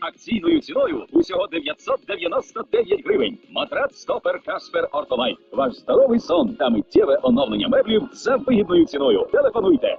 акційною ціною усього 999 гривень. Матрац стопер Каспер Ортолайт. Ваш здоровий сон та миттєве оновлення меблів за вигідною ціною. Телефонуйте.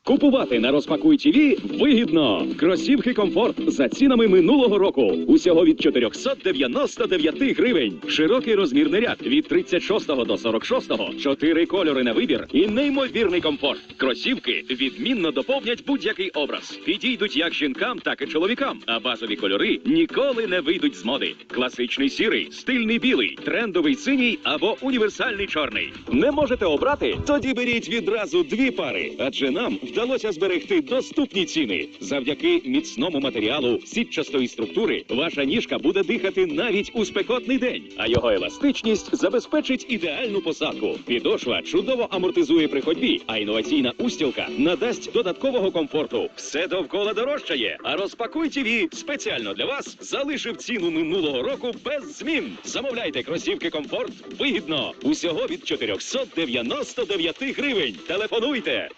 Купувати на розпакуй ТВ вигідно. Кросівки комфорт за цінами минулого року. Усього від 499 гривень. Широкий розмірний ряд від 36 до 46. Чотири кольори на вибір і неймовірний комфорт. Кросівки відмінно доповнять будь-який образ. Підійдуть як жінкам, так і чоловікам. А базові кольори ніколи не вийдуть з моди. Класичний сірий, стильний білий, трендовий синій або універсальний чорний. Не можете обрати? Тоді беріть відразу дві пари, адже нам вдалося зберегти доступні ціни. Завдяки міцному матеріалу сітчастої структури ваша ніжка буде дихати навіть у спекотний день, а його еластичність забезпечить ідеальну посадку. Підошва чудово амортизує при ходьбі, а інноваційна устілка надасть додаткового комфорту. Все довкола дорожчає. А розпакуй ТВ спеціально для вас залишив ціну минулого року без змін. Замовляйте кросівки комфорт вигідно. Усього від 499 гривень. Телефонуйте.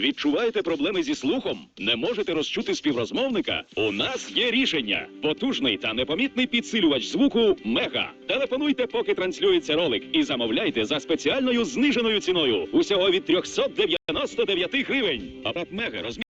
Відчуваєте проблеми зі слухом? Не можете розчути співрозмовника? У нас є рішення. Потужний та непомітний підсилювач звуку Мега. Телефонуйте, поки транслюється ролик, і замовляйте за спеціальною зниженою ціною. Усього від 399 гривень. Апап Мега розмір.